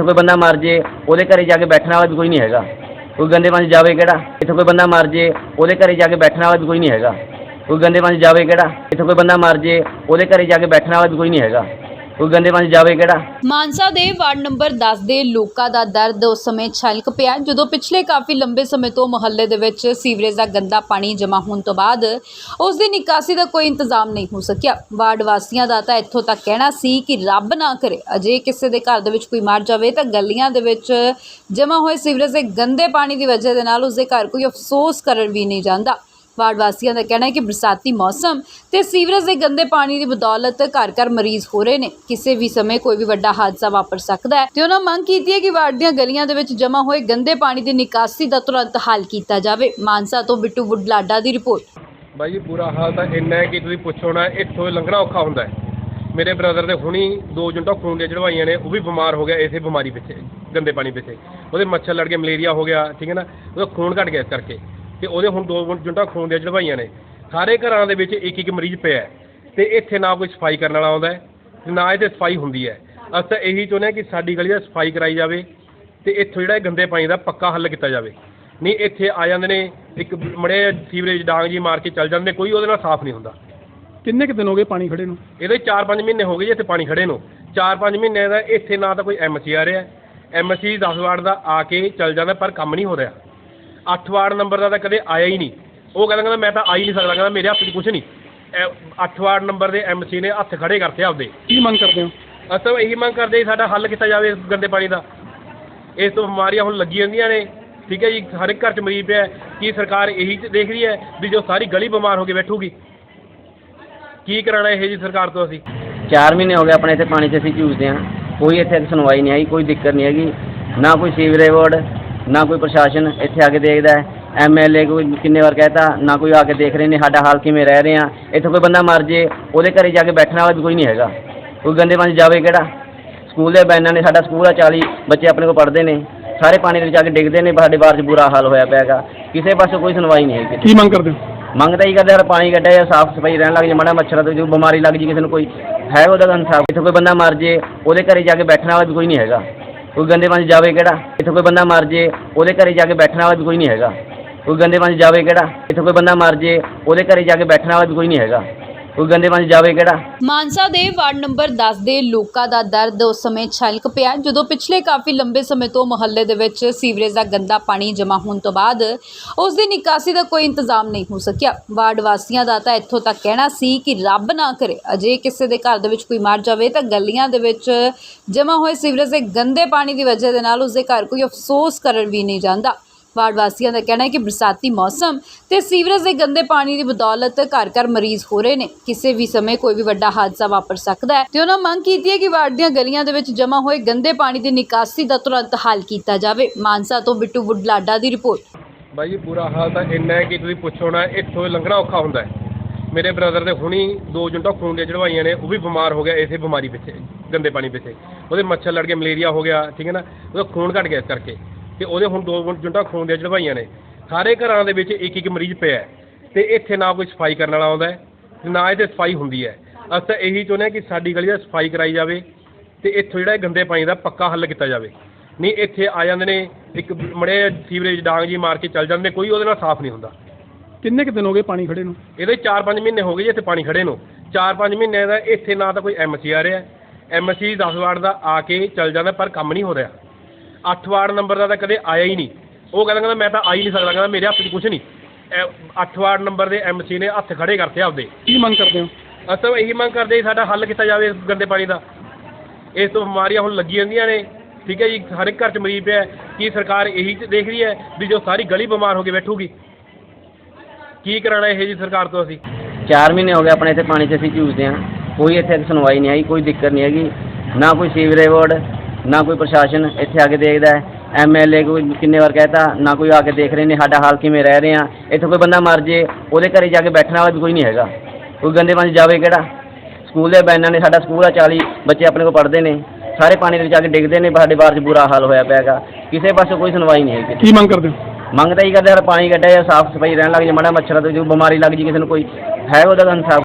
ਇੱਥੇ ਕੋਈ ਬੰਦਾ ਮਰ ਜੇ, ਉਹਦੇ ਘਰੇ ਜਾ ਕੇ ਬੈਠਣ ਵਾਲਾ ਵੀ ਕੋਈ ਨਹੀਂ ਹੈਗਾ। ਕੋਈ ਗੰਦੇ ਪਾਣੀ ਜਾਵੇ ਕਿਹੜਾ? ਇੱਥੇ ਕੋਈ ਬੰਦਾ ਮਰ ਜੇ, ਉਹਦੇ ਘਰੇ ਜਾ ਕੇ ਬੈਠਣ ਵਾਲਾ ਵੀ ਕੋਈ ਨਹੀਂ ਹੈਗਾ। ਕੋਈ ਗੰਦੇ ਪਾਣੀ ਜਾਵੇ ਕਿਹੜਾ? ਇੱਥੇ ਕੋਈ ਬੰਦਾ ਮਰ ਜੇ, ਉਹਦੇ ਘਰੇ ਜਾ ਕੇ ਬੈਠਣ ਵਾਲਾ ਵੀ ਕੋਈ ਨਹੀਂ ਹੈਗਾ। ਕੋਈ ਗੰਦੇ ਪਾਣੀ ਜਾਵੇ ਕਿਹੜਾ? ਮਾਨਸਾ ਦੇ ਵਾਰਡ ਨੰਬਰ 10 ਦੇ ਲੋਕਾਂ ਦਾ ਦਰਦ ਉਸ ਸਮੇਂ ਛਲਕ ਪਿਆ। ਜਦੋਂ ਪਿਛਲੇ ਕਾਫੀ ਲੰਬੇ ਸਮੇਂ ਤੋਂ ਮੁਹੱਲੇ ਦੇ ਵਿੱਚ ਸੀਵਰੇਜ ਦਾ ਗੰਦਾ ਪਾਣੀ ਜਮ੍ਹਾਂ ਹੋਣ ਤੋਂ ਬਾਅਦ ਉਸ ਦੀ ਨਿਕਾਸੀ ਦਾ ਕੋਈ ਇੰਤਜ਼ਾਮ ਨਹੀਂ ਹੋ ਸਕਿਆ। ਵਾਰਡ ਵਾਸੀਆਂ ਦਾ ਤਾਂ ਇੱਥੋਂ ਤੱਕ ਕਹਿਣਾ ਸੀ ਕਿ ਰੱਬ ਨਾ ਕਰੇ, ਅਜੇ ਕਿਸੇ ਦੇ ਘਰ ਦੇ ਵਿੱਚ ਕੋਈ ਮਰ ਜਾਵੇ ਤਾਂ ਗਲੀਆਂ ਦੇ ਵਿੱਚ ਜਮ੍ਹਾਂ ਹੋਏ ਸੀਵਰੇਜ ਦੇ ਗੰਦੇ ਪਾਣੀ ਦੀ ਵਜ੍ਹਾ ਦੇ ਨਾਲ ਉਸ ਦੇ ਘਰ ਕੋਈ ਅਫਸੋਸ ਕਰਨ ਵੀ ਨਹੀਂ ਜਾਂਦਾ। ਵਾਰਡ ਵਾਸੀਆਂ ਦਾ ਕਹਿਣਾ ਹੈ ਕਿ ਬਰਸਾਤੀ ਮੌਸਮ ਤੇ ਸੀਵਰੇਜ ਦੇ ਗੰਦੇ ਪਾਣੀ ਦੀ ਬਦੌਲਤ ਘਰ ਘਰ ਮਰੀਜ਼ ਹੋ ਰਹੇ ਨੇ। ਕਿਸੇ ਵੀ ਸਮੇਂ ਕੋਈ ਵੀ ਵੱਡਾ ਹਾਦਸਾ ਵਾਪਰ ਸਕਦਾ ਹੈ ਤੇ ਉਹਨਾਂ ਮੰਗ ਕੀਤੀ ਹੈ ਕਿ ਵਾਰਡ ਦੀਆਂ ਗਲੀਆਂ ਦੇ ਵਿੱਚ ਜਮ੍ਹਾਂ ਹੋਏ ਗੰਦੇ ਪਾਣੀ ਦੀ ਨਿਕਾਸੀ ਦਾ ਤੁਰੰਤ ਹੱਲ ਕੀਤਾ ਜਾਵੇ। ਮਾਨਸਾ ਤੋਂ ਬਿੱਟੂ ਬੁੱਢਲਾਡਾ ਦੀ ਰਿਪੋਰਟ। ਬਾਈ ਜੀ, ਬੁਰਾ ਹਾਲ ਤਾਂ ਇੰਨਾ ਹੈ ਕਿ ਤੁਸੀਂ ਪੁੱਛੋ ਨਾ, ਇੱਥੋਂ ਲੰਘਣਾ ਔਖਾ ਹੁੰਦਾ ਹੈ। ਮੇਰੇ ਬ੍ਰਦਰ ਦੇ ਹੁਣੀ ਦੋ ਜੁੰਟਾ ਖੂਨ ਦੀਆਂ ਚੜਵਾਈਆਂ ਨੇ, ਉਹ ਵੀ ਬਿਮਾਰ ਹੋ ਗਿਆ ਇਸੇ ਬਿਮਾਰੀ ਪਿੱਛੇ, ਗੰਦੇ ਪਾਣੀ ਪਿੱਛੇ। ਉਹਦੇ ਮੱਛਰ ਲੜ ਗਏ, ਮਲੇਰੀਆ ਹੋ ਗਿਆ, ਠੀਕ ਹੈ ਨਾ? ਉਹਦਾ ਖੂਨ ਘਟ ਗਿਆ ਇਸ ਕਰਕੇ। ਤੇ ਉਹਦੇ ਹੁਣ ਦੋ ਜੁੰਟਾ ਖੂਨ ਦੀਆਂ ਚੜਵਾਈਆਂ ਨੇ। ਸਾਰੇ ਘਰਾਂ ਦੇ ਵਿੱਚ ਇੱਕ ਇੱਕ ਮਰੀਜ਼ ਪਿਆ ਹੈ ਤੇ ਇੱਥੇ ਨਾ ਕੋਈ ਸਫ਼ਾਈ ਕਰਨ ਵਾਲਾ ਆਉਂਦਾ ਹੈ ਤੇ ਨਾ ਇੱਥੇ ਸਫ਼ਾਈ ਹੁੰਦੀ ਹੈ। ਅਸੀਂ ਤਾਂ ਇਹੀ ਚਾਹੁੰਦੇ ਹਾਂ ਕਿ ਸਾਡੀ ਗਲੀ ਦਾ ਸਫ਼ਾਈ ਕਰਾਈ ਜਾਵੇ ਤੇ ਇੱਥੋਂ ਜਿਹੜਾ ਇਹ ਗੰਦੇ ਪਾਣੀ ਦਾ ਪੱਕਾ ਹੱਲ ਕੀਤਾ ਜਾਵੇ। ਨਹੀਂ ਇੱਥੇ ਆ ਜਾਂਦੇ ਨੇ ਇੱਕ ਮੜੇ ਸੀਵਰੇਜ ਡਾਂਗ ਜੀ ਮਾਰ ਕੇ ਚੱਲ ਜਾਂਦੇ ਕੋਈ ਉਹਦੇ ਨਾਲ ਸਾਫ਼ ਨਹੀਂ ਹੁੰਦਾ। ਕਿੰਨੇ ਕੁ ਦਿਨ ਹੋ ਗਏ ਪਾਣੀ ਖੜੇ ਨੂੰ? ਇਹਦੇ 4-5 ਮਹੀਨੇ ਹੋ ਗਏ ਜੀ ਇੱਥੇ ਪਾਣੀ ਖੜੇ ਨੂੰ। 4-5 ਮਹੀਨੇ ਦਾ ਇੱਥੇ ਨਾ ਤਾਂ ਕੋਈ ਐਮਸੀ ਆ ਰਿਹਾ ਐਮਸੀ 10 ਵਾਰਡ ਦਾ ਆ ਕੇ ਚੱਲ ਜਾਂਦਾ ਪਰ ਕੰਮ ਨਹੀਂ ਹੋ ਰਿਹਾ। 8 ਵਾਰਡ ਨੰਬਰ ਦਾ ਤਾਂ ਕਦੇ ਆਇਆ ਹੀ ਨਹੀਂ। ਉਹ ਕਹਿੰਦਾ ਕਹਿੰਦਾ ਮੈਂ ਤਾਂ ਆ ਹੀ ਨਹੀਂ ਸਕਦਾ। ਕਹਿੰਦਾ ਮੇਰੇ ਹੱਥ 'ਚ ਕੁਝ ਨਹੀਂ। 8 ਵਾਰਡ ਨੰਬਰ ਦੇ ਐਮਸੀ ਨੇ ਹੱਥ ਖੜੇ ਕਰਤੇ ਆਪਦੇ। ਕੀ ਮੰਗ ਕਰਦੇ ਹੋ? ਅਸੀਂ ਤਾਂ ਇਹੀ ਮੰਗ ਕਰਦੇ ਜੀ ਸਾਡਾ ਹੱਲ ਕੀਤਾ ਜਾਵੇ ਇਸ ਗੰਦੇ ਪਾਣੀ ਦਾ। ਇਸ ਤੋਂ ਬਿਮਾਰੀਆਂ ਹੁਣ ਲੱਗੀ ਜਾਂਦੀਆਂ ਨੇ। ਠੀਕ ਹੈ ਜੀ ਹਰ ਇੱਕ ਘਰ 'ਚ ਮਰੀਜ਼ ਪਿਆ ਹੈ। ਕੀ ਸਰਕਾਰ ਇਹੀ ਦੇਖ ਰਹੀ ਹੈ ਵੀ ਜੋ ਸਾਰੀ ਗਲੀ ਬਿਮਾਰ ਹੋ ਕੇ ਬੈਠੂਗੀ? ਕੀ ਕਰਾਣਾ ਇਹ ਜੀ ਸਰਕਾਰ ਤੋਂ ਅਸੀਂ? 4 ਮਹੀਨੇ ਹੋ ਗਏ ਆਪਣੇ ਇੱਥੇ ਪਾਣੀ 'ਚ ਅਸੀਂ ਝੂਸਦੇ ਹਾਂ। ਕੋਈ ਇੱਥੇ ਸੁਣਵਾਈ ਨਹੀਂ ਆਈ ਕੋਈ ਦਿੱਕਤ ਨਹੀਂ ਹੈਗੀ। ਨਾ ਕੋਈ ਸੀਵਰੇਜ ਬੋਰਡ ਨਾ ਕੋਈ ਪ੍ਰਸ਼ਾਸਨ ਇੱਥੇ ਆ ਕੇ ਦੇਖਦਾ ਹੈ। ਐਮਐਲਏ ਕੋਈ ਕਿੰਨੇ ਵਾਰ ਕਹਿਤਾ ਨਾ ਕੋਈ ਆ ਕੇ ਦੇਖ ਰਹੇ ਨੇ ਸਾਡਾ ਹਾਲ ਕਿਵੇਂ ਰਹਿ ਰਹੇ ਆ। ਇੱਥੇ ਕੋਈ ਬੰਦਾ ਮਰ ਜੇ ਉਹਦੇ ਘਰੇ ਜਾ ਕੇ ਬੈਠਣ ਵਾਲਾ ਵੀ ਕੋਈ ਨਹੀਂ ਹੈਗਾ। ਕੋਈ ਗੰਦੇ ਪਾਣੀ ਜਾਵੇ ਕਿਹੜਾ? ਸਕੂਲ ਦੇ ਬੈਨਾਂ ਨੇ ਸਾਡਾ ਸਕੂਲ ਆ 40 ਬੱਚੇ ਆਪਣੇ ਕੋਲ ਪੜ੍ਹਦੇ ਨੇ। ਸਾਰੇ ਪਾਣੀ ਦੇ ਵਿੱਚ ਆ ਕੇ ਡਿੱਗਦੇ ਨੇ ਸਾਡੇ ਬਾਹਰ 'ਚ ਬੁਰਾ ਹਾਲ ਹੋਇਆ ਪਿਆ ਹੈਗਾ। ਕਿਸੇ ਪਾਸੇ ਕੋਈ ਸੁਣਵਾਈ ਨਹੀਂ ਹੈਗੀ। ਕੀ ਮੰਗ ਕਰਦੇ ਹੋ? ਮੰਗਦਾ ਹੀ ਕਰਦੇ ਯਾਰ ਪਾਣੀ ਕੱਢਿਆ ਜਾਂ ਸਾਫ਼ ਸਫ਼ਾਈ ਰਹਿਣ ਲੱਗ ਜੇ ਮਾੜਾ ਮੱਛਰਾਂ ਤੋਂ ਜੋ ਬਿਮਾਰੀ ਲੱਗ ਜੀ ਕਿਸੇ ਨੂੰ ਕੋਈ ਹੈ ਉਹਦਾ ਇਨਸਾਫ। ਇੱਥੇ ਕੋਈ ਬੰਦਾ ਮਰ ਜੇ ਉਹਦੇ ਘਰੇ ਜਾ ਕੇ ਬੈਠਣ ਵਾਲਾ ਵੀ ਕੋਈ ਨਹੀਂ ਹੈਗਾ। ਕੋਈ ਗੰਦੇ ਪਾਣੀ ਜਾਵੇ ਕਿਹੜਾ? ਇੱਥੇ ਕੋਈ ਬੰਦਾ ਮਰ ਜੇ, ਉਹਦੇ ਘਰੇ ਜਾ ਕੇ ਬੈਠਣ ਵਾਲਾ ਵੀ ਕੋਈ ਨਹੀਂ ਹੈਗਾ। ਕੋਈ ਗੰਦੇ ਪਾਣੀ ਜਾਵੇ ਕਿਹੜਾ? ਇੱਥੇ ਕੋਈ ਬੰਦਾ ਮਰ ਜੇ, ਉਹਦੇ ਘਰੇ ਜਾ ਕੇ ਬੈਠਣ ਵਾਲਾ ਵੀ ਕੋਈ ਨਹੀਂ ਹੈਗਾ। ਕੋਈ ਗੰਦੇ ਪਾਣੀ ਜਾਵੇ ਕਿਹੜਾ? ਮਾਨਸਾ ਦੇ ਵਾਰਡ ਨੰਬਰ 10 ਦੇ ਲੋਕਾਂ ਦਾ ਦਰਦ ਉਸ ਸਮੇਂ ਛਲਕ ਪਿਆ। ਜਦੋਂ ਪਿਛਲੇ ਕਾਫੀ ਲੰਬੇ ਸਮੇਂ ਤੋਂ ਮੁਹੱਲੇ ਦੇ ਵਿੱਚ ਸੀਵਰੇਜ ਦਾ ਗੰਦਾ ਪਾਣੀ ਜਮ੍ਹਾਂ ਹੋਣ ਤੋਂ ਬਾਅਦ ਉਸ ਦੀ ਨਿਕਾਸੀ ਦਾ ਕੋਈ ਇੰਤਜ਼ਾਮ ਨਹੀਂ ਹੋ ਸਕਿਆ। ਵਾਰਡ ਵਾਸੀਆਂ ਦਾ ਤਾਂ ਇੱਥੋਂ ਤੱਕ ਕਹਿਣਾ ਸੀ ਕਿ ਰੱਬ ਨਾ ਕਰੇ, ਅਜੇ ਕਿਸੇ ਦੇ ਘਰ ਦੇ ਵਿੱਚ ਕੋਈ ਮਰ ਜਾਵੇ ਤਾਂ ਗਲੀਆਂ ਦੇ ਵਿੱਚ ਜਮ੍ਹਾਂ ਹੋਏ ਸੀਵਰੇਜ ਦੇ ਗੰਦੇ ਪਾਣੀ ਦੀ ਵਜ੍ਹਾ ਦੇ ਨਾਲ ਉਸ ਦੇ ਘਰ ਕੋਈ ਅਫਸੋਸ ਕਰਨ ਵੀ ਨਹੀਂ ਜਾਂਦਾ। ਵਾਰਡ ਵਾਸੀਆਂ ਦਾ ਕਹਿਣਾ ਹੈ ਕਿ ਬਰਸਾਤੀ ਮੌਸਮ ਤੇ ਸੀਵਰੇਜ ਦੇ ਗੰਦੇ ਪਾਣੀ ਦੀ ਬਦੌਲਤ ਘਰ ਘਰ ਮਰੀਜ਼ ਹੋ ਰਹੇ ਨੇ। ਕਿਸੇ ਵੀ ਸਮੇਂ ਕੋਈ ਵੀ ਵੱਡਾ ਹਾਦਸਾ ਵਾਪਰ ਸਕਦਾ ਹੈ ਤੇ ਉਹਨਾਂ ਮੰਗ ਕੀਤੀ ਹੈ ਕਿ ਵਾਰਡ ਦੀਆਂ ਗਲੀਆਂ ਦੇ ਵਿੱਚ ਜਮ੍ਹਾਂ ਹੋਏ ਗੰਦੇ ਪਾਣੀ ਦੀ ਨਿਕਾਸੀ ਦਾ ਤੁਰੰਤ ਹੱਲ ਕੀਤਾ ਜਾਵੇ। ਮਾਨਸਾ ਤੋਂ ਬਿੱਟੂ ਬੁੱਢਲਾਡਾ ਦੀ ਰਿਪੋਰਟ। ਬਾਈ ਬੁਰਾ ਹਾਲ ਤਾਂ ਇੰਨਾ ਹੈ ਕਿ ਤੁਸੀਂ ਪੁੱਛੋ ਨਾ, ਇੱਥੋਂ ਲੰਘਣਾ ਔਖਾ ਹੁੰਦਾ ਹੈ। ਮੇਰੇ ਬ੍ਰਦਰ ਦੇ ਹੁਣੀ ਦੋ ਜੁੰਟਾ ਖੂਨ ਦੀਆਂ ਚੜਵਾਈਆਂ ਨੇ, ਉਹ ਵੀ ਬਿਮਾਰ ਹੋ ਗਿਆ ਇਸੇ ਬਿਮਾਰੀ ਪਿੱਛੇ, ਗੰਦੇ ਪਾਣੀ ਪਿੱਛੇ। ਉਹਦੇ ਮੱਛਰ ਲੜ ਕੇ ਮਲੇਰੀਆ ਹੋ ਗਿਆ, ਠੀਕ ਹੈ ਨਾ? ਉਹਦਾ ਖੂਨ ਘਟ ਗਿਆ ਇਸ ਕਰਕੇ। ਤੇ ਉਹਦੇ ਹੁਣ ਦੋ ਜੁੰਟਾ ਖੂਨ ਦੀਆਂ ਚੜਵਾਈਆਂ ਨੇ। ਸਾਰੇ ਘਰਾਂ ਦੇ ਵਿੱਚ ਇੱਕ ਇੱਕ ਮਰੀਜ਼ ਪਿਆ ਹੈ ਤੇ ਇੱਥੇ ਨਾ ਕੋਈ ਸਫ਼ਾਈ ਕਰਨ ਵਾਲਾ ਆਉਂਦਾ ਹੈ ਤੇ ਨਾ ਇੱਥੇ ਸਫ਼ਾਈ ਹੁੰਦੀ ਹੈ। ਅਸੀਂ ਤਾਂ ਇਹੀ ਚਾਹੁੰਦੇ ਹਾਂ ਕਿ ਸਾਡੀ ਗਲੀ ਦਾ ਸਫ਼ਾਈ ਕਰਾਈ ਜਾਵੇ ਤੇ ਇੱਥੋਂ ਜਿਹੜਾ ਇਹ ਗੰਦੇ ਪਾਣੀ ਦਾ ਪੱਕਾ ਹੱਲ ਕੀਤਾ ਜਾਵੇ। ਨਹੀਂ ਇੱਥੇ ਆ ਜਾਂਦੇ ਨੇ ਇੱਕ ਮੜੇ ਸੀਵਰੇਜ ਡਾਂਗ ਜੀ ਮਾਰ ਕੇ ਚੱਲ ਜਾਂਦੇ ਕੋਈ ਉਹਦੇ ਨਾਲ ਸਾਫ਼ ਨਹੀਂ ਹੁੰਦਾ। ਕਿੰਨੇ ਕੁ ਦਿਨ ਹੋ ਗਏ ਪਾਣੀ ਖੜੇ ਨੂੰ? ਇਹਦੇ 4-5 ਮਹੀਨੇ ਹੋ ਗਏ ਜੀ ਇੱਥੇ ਪਾਣੀ ਖੜੇ ਨੂੰ। 4-5 ਮਹੀਨੇ ਦਾ ਇੱਥੇ ਨਾ ਤਾਂ ਕੋਈ ਐਮਸੀ ਆ ਰਿਹਾ ਐਮਸੀ 10 ਵਾਰਡ ਦਾ ਆ ਕੇ ਚੱਲ ਜਾਂਦਾ ਪਰ ਕੰਮ ਨਹੀਂ ਹੋ ਰਿਹਾ। 8 ਵਾਰਡ ਨੰਬਰ ਦਾ ਤਾਂ ਕਦੇ ਆਇਆ ਹੀ ਨਹੀਂ। ਉਹ ਕਹਿੰਦਾ ਕਹਿੰਦਾ ਮੈਂ ਤਾਂ ਆ ਹੀ ਨਹੀਂ ਸਕਦਾ। ਕਹਿੰਦਾ ਮੇਰੇ ਹੱਥ 'ਚ ਕੁਝ ਨਹੀਂ। 8 ਵਾਰਡ ਨੰਬਰ ਦੇ ਐਮਸੀ ਨੇ ਹੱਥ ਖੜੇ ਕਰਤੇ ਆਪਦੇ। ਕੀ ਮੰਗ ਕਰਦੇ ਹੋ? ਅਸੀਂ ਤਾਂ ਇਹੀ ਮੰਗ ਕਰਦੇ ਜੀ ਸਾਡਾ ਹੱਲ ਕੀਤਾ ਜਾਵੇ ਇਸ ਗੰਦੇ ਪਾਣੀ ਦਾ। ਇਸ ਤੋਂ ਬਿਮਾਰੀਆਂ ਹੁਣ ਲੱਗੀ ਜਾਂਦੀਆਂ ਨੇ। ਠੀਕ ਹੈ ਜੀ ਹਰ ਇੱਕ ਘਰ 'ਚ ਮਰੀਜ਼ ਪਿਆ ਹੈ। ਕੀ ਸਰਕਾਰ ਇਹੀ ਦੇਖ ਰਹੀ ਹੈ ਵੀ ਜੋ ਸਾਰੀ ਗਲੀ ਬਿਮਾਰ ਹੋ ਕੇ ਬੈਠੂਗੀ? ਕੀ ਕਰਾਣਾ ਇਹ ਜੀ ਸਰਕਾਰ ਤੋਂ ਅਸੀਂ? 4 ਮਹੀਨੇ ਹੋ ਗਏ ਆਪਣੇ ਇੱਥੇ ਪਾਣੀ 'ਚ ਅਸੀਂ ਝੂਸਦੇ ਹਾਂ। ਕੋਈ ਇੱਥੇ ਸੁਣਵਾਈ ਨਹੀਂ ਆਈ ਕੋਈ ਦਿੱਕਤ ਨਹੀਂ ਹੈਗੀ। ਨਾ ਕੋਈ ਸੀਵਰੇਜ ਬੋਰਡ ਨਾ ਕੋਈ ਪ੍ਰਸ਼ਾਸਨ ਇੱਥੇ ਆ ਕੇ ਦੇਖਦਾ ਹੈ। ਐਮਐਲਏ ਕੋਈ ਕਿੰਨੇ ਵਾਰ ਕਹਿਤਾ ਨਾ ਕੋਈ ਆ ਕੇ ਦੇਖ ਰਹੇ ਨੇ ਸਾਡਾ ਹਾਲ ਕਿਵੇਂ ਰਹਿ ਰਹੇ ਆ। ਇੱਥੇ ਕੋਈ ਬੰਦਾ ਮਰ ਜੇ ਉਹਦੇ ਘਰੇ ਜਾ ਕੇ ਬੈਠਣ ਵਾਲਾ ਵੀ ਕੋਈ ਨਹੀਂ ਹੈਗਾ। ਕੋਈ ਗੰਦੇ ਪਾਣੀ ਜਾਵੇ ਕਿਹੜਾ? ਸਕੂਲ ਦੇ ਬੈਨਾਂ ਨੇ ਸਾਡਾ ਸਕੂਲ ਆ 40 ਬੱਚੇ ਆਪਣੇ ਕੋਲ ਪੜ੍ਹਦੇ ਨੇ। ਸਾਰੇ ਪਾਣੀ ਦੇ ਵਿੱਚ ਆ ਕੇ ਡਿੱਗਦੇ ਨੇ ਸਾਡੇ ਬਾਹਰ 'ਚ ਬੁਰਾ ਹਾਲ ਹੋਇਆ ਪਿਆ ਹੈਗਾ ਕਿਸੇ ਪਾਸੇ ਕੋਈ ਸੁਣਵਾਈ ਨਹੀਂ ਹੈਗੀ। ਕੀ ਮੰਗ ਕਰਦੇ ਹੋ? ਮੰਗਦਾ ਹੀ ਕਰਦੇ ਯਾਰ ਪਾਣੀ ਕੱਢਿਆ ਜਾਂ ਸਾਫ਼ ਸਫ਼ਾਈ ਰਹਿਣ ਲੱਗ ਜੇ ਮਾੜਾ ਮੱਛਰਾਂ ਤੋਂ ਜੋ ਬਿਮਾਰੀ ਲੱਗ ਜੀ ਕਿਸੇ ਨੂੰ ਕੋਈ ਹੈ ਉਹਦਾ ਇਨਸਾਫ